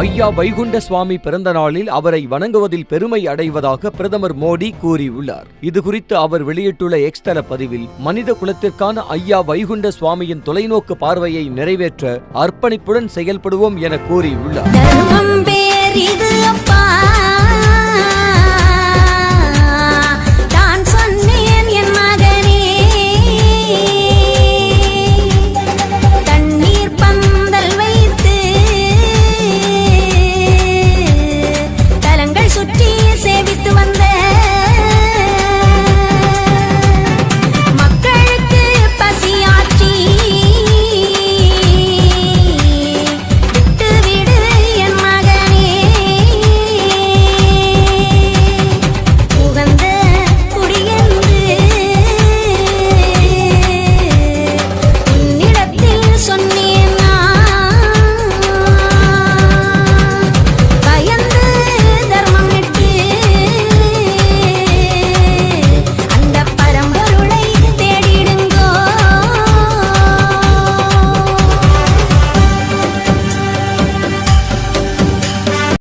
ஐயா வைகுண்ட சுவாமி பிறந்த நாளில் அவரை வணங்குவதில் பெருமை அடைவதாக பிரதமர் மோடி கூறியுள்ளார். இது குறித்து அவர் வெளியிட்டுள்ள எக்ஸ்தர பதிவில் மனித குலத்திற்கான ஐயா வைகுண்ட சுவாமியின் தொலைநோக்கு பார்வையை நிறைவேற்ற அர்ப்பணிப்புடன் செயல்படுவோம் என கூறியுள்ளார்.